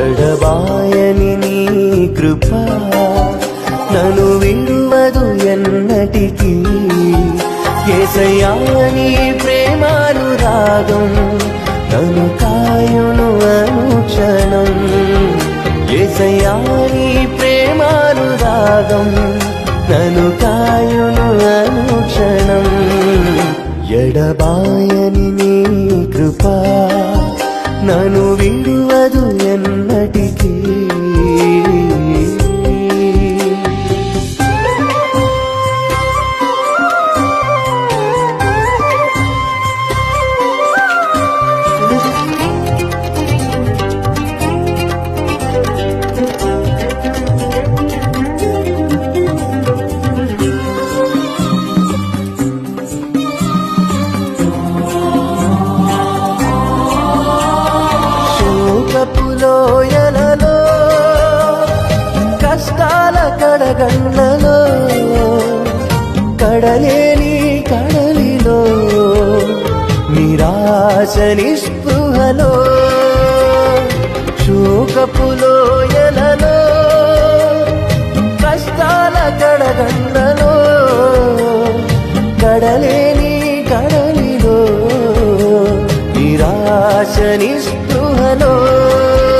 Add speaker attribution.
Speaker 1: ఎడబాయని నీ కృప నను విడువదు ఎన్నటికీ ఏసయ్యా ప్రేమాను రాగం నను కాయును అనుక్షణం ఏసయ్యా ప్రేమాను రాగం నను కాయును అనుక్షణం ఎడబాయని నీ కృప నను విడువదు ఎన్నటికీ శోకపులోయలలో గన్నలో కడలేని కడలిలో నిరాశ నిస్పృహలో చూకపులో ఎలలో కష్టాల కడగన్నలో కడలేని కడలిలో నిరాశ నిస్పృహలో